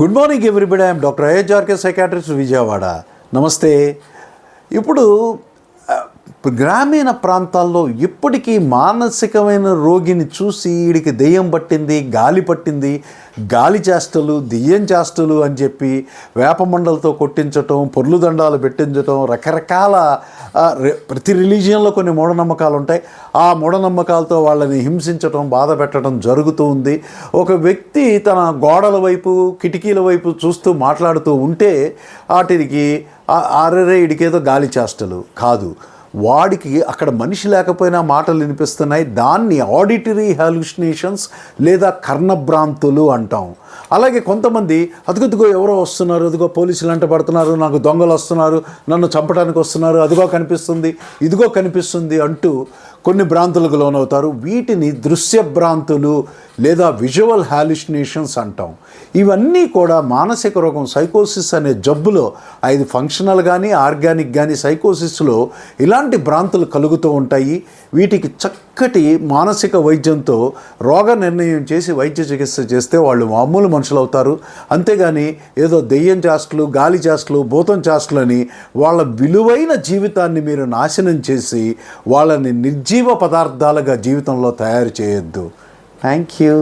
Good morning everybody I'm doctor అయోజ్ RK psychiatrist Vijayawada నమస్తే ఇప్పుడు గ్రామీణ ప్రాంతాల్లో ఇప్పటికీ మానసికమైన రోగిని చూసి వీడికి దెయ్యం పట్టింది గాలి పట్టింది గాలి చేష్టలు దెయ్యం చేష్టలు అని చెప్పి వేపమండలతో కొట్టించటం పొర్లు దండాలు పెట్టించటం రకరకాల ప్రతి రిలీజియన్లో కొన్ని మూఢనమ్మకాలు ఉంటాయి. ఆ మూఢనమ్మకాలతో వాళ్ళని హింసించటం బాధ పెట్టడం జరుగుతూ ఉంది. ఒక వ్యక్తి తన గోడల వైపు కిటికీల వైపు చూస్తూ మాట్లాడుతూ ఉంటే వాటికి ఆరరే ఇడికేదో గాలి చేష్టలు కాదు. వాడికి అక్కడ మనిషి లేకపోయినా మాటలు వినిపిస్తున్నాయి. దాన్ని ఆడిటరీ హాలుసినేషన్స్ లేదా కర్ణభ్రాంతులు అంటాం. అలాగే కొంతమంది అదుగదుగో ఎవరో వస్తున్నారు అదిగో పోలీసులు అంట పడుతున్నారు నాకు దొంగలు వస్తున్నారు నన్ను చంపడానికి వస్తున్నారు అదిగో కనిపిస్తుంది ఇదిగో కనిపిస్తుంది అంటూ కొన్ని భ్రాంతులకు లోనవుతారు. వీటిని దృశ్య భ్రాంతులు లేదా విజువల్ హాలిసినేషన్స్ అంటాం. ఇవన్నీ కూడా మానసిక రోగం సైకోసిస్ అనే జబ్బులో ఐదు ఫంక్షనల్ కానీ ఆర్గానిక్ కానీ సైకోసిస్లో ఇలాంటి భ్రాంతులు కలుగుతూ ఉంటాయి. వీటికి చక్కటి మానసిక వైద్యంతో రోగ నిర్ణయం చేసి వైద్య చికిత్స చేస్తే వాళ్ళు మామూలు మనుషులు అవుతారు అంతేగాని ఏదో దెయ్యం చేష్టలు గాలి చేష్టలు భూతం చేష్టలు అని వాళ్ళ విలువైన జీవితాన్ని మీరు నాశనం చేసి వాళ్ళని జీవ పదార్థాలుగా జీవితంలో తయారు చేయొద్దు. Thank you